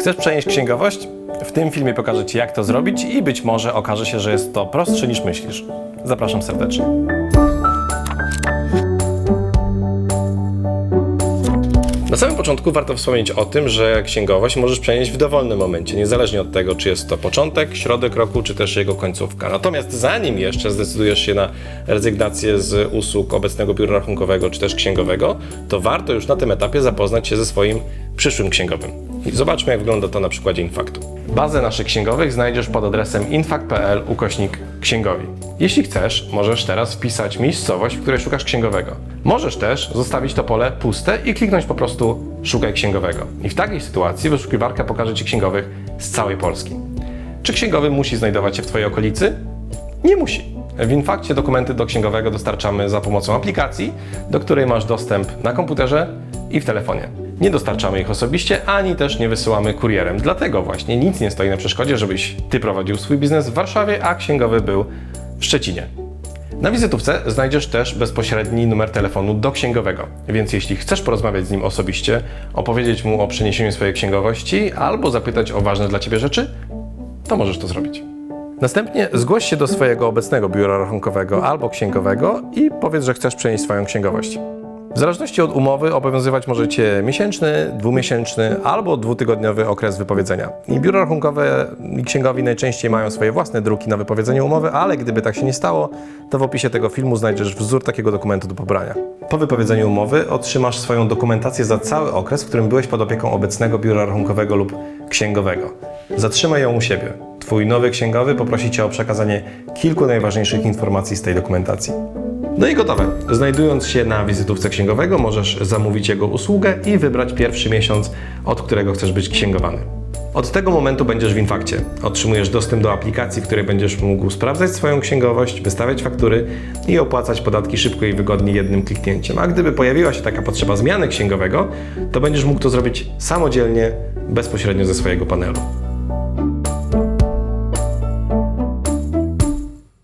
Chcesz przenieść księgowość? W tym filmie pokażę Ci, jak to zrobić i być może okaże się, że jest to prostsze niż myślisz. Zapraszam serdecznie. Na samym początku warto wspomnieć o tym, że księgowość możesz przenieść w dowolnym momencie, niezależnie od tego, czy jest to początek, środek roku, czy też jego końcówka. Natomiast zanim jeszcze zdecydujesz się na rezygnację z usług obecnego biura rachunkowego, czy też księgowego, to warto już na tym etapie zapoznać się ze swoim przyszłym księgowym. Zobaczmy, jak wygląda to na przykładzie Infaktu. Bazę naszych księgowych znajdziesz pod adresem infakt.pl ukośnik księgowi. Jeśli chcesz, możesz teraz wpisać miejscowość, w której szukasz księgowego. Możesz też zostawić to pole puste i kliknąć po prostu szukaj księgowego. I w takiej sytuacji wyszukiwarka pokaże Ci księgowych z całej Polski. Czy księgowy musi znajdować się w Twojej okolicy? Nie musi. W Infakcie dokumenty do księgowego dostarczamy za pomocą aplikacji, do której masz dostęp na komputerze i w telefonie. Nie dostarczamy ich osobiście, ani też nie wysyłamy kurierem. Dlatego właśnie nic nie stoi na przeszkodzie, żebyś Ty prowadził swój biznes w Warszawie, a księgowy był w Szczecinie. Na wizytówce znajdziesz też bezpośredni numer telefonu do księgowego, więc jeśli chcesz porozmawiać z nim osobiście, opowiedzieć mu o przeniesieniu swojej księgowości albo zapytać o ważne dla Ciebie rzeczy, to możesz to zrobić. Następnie zgłoś się do swojego obecnego biura rachunkowego albo księgowego i powiedz, że chcesz przenieść swoją księgowość. W zależności od umowy obowiązywać może Cię miesięczny, dwumiesięczny albo dwutygodniowy okres wypowiedzenia. I biura rachunkowe i księgowi najczęściej mają swoje własne druki na wypowiedzenie umowy, ale gdyby tak się nie stało, to w opisie tego filmu znajdziesz wzór takiego dokumentu do pobrania. Po wypowiedzeniu umowy otrzymasz swoją dokumentację za cały okres, w którym byłeś pod opieką obecnego biura rachunkowego lub księgowego. Zatrzymaj ją u siebie. Twój nowy księgowy poprosi Cię o przekazanie kilku najważniejszych informacji z tej dokumentacji. No i gotowe. Znajdując się na wizytówce księgowego, możesz zamówić jego usługę i wybrać pierwszy miesiąc, od którego chcesz być księgowany. Od tego momentu będziesz w Infakcie. Otrzymujesz dostęp do aplikacji, w której będziesz mógł sprawdzać swoją księgowość, wystawiać faktury i opłacać podatki szybko i wygodnie jednym kliknięciem. A gdyby pojawiła się taka potrzeba zmiany księgowego, to będziesz mógł to zrobić samodzielnie, bezpośrednio ze swojego panelu.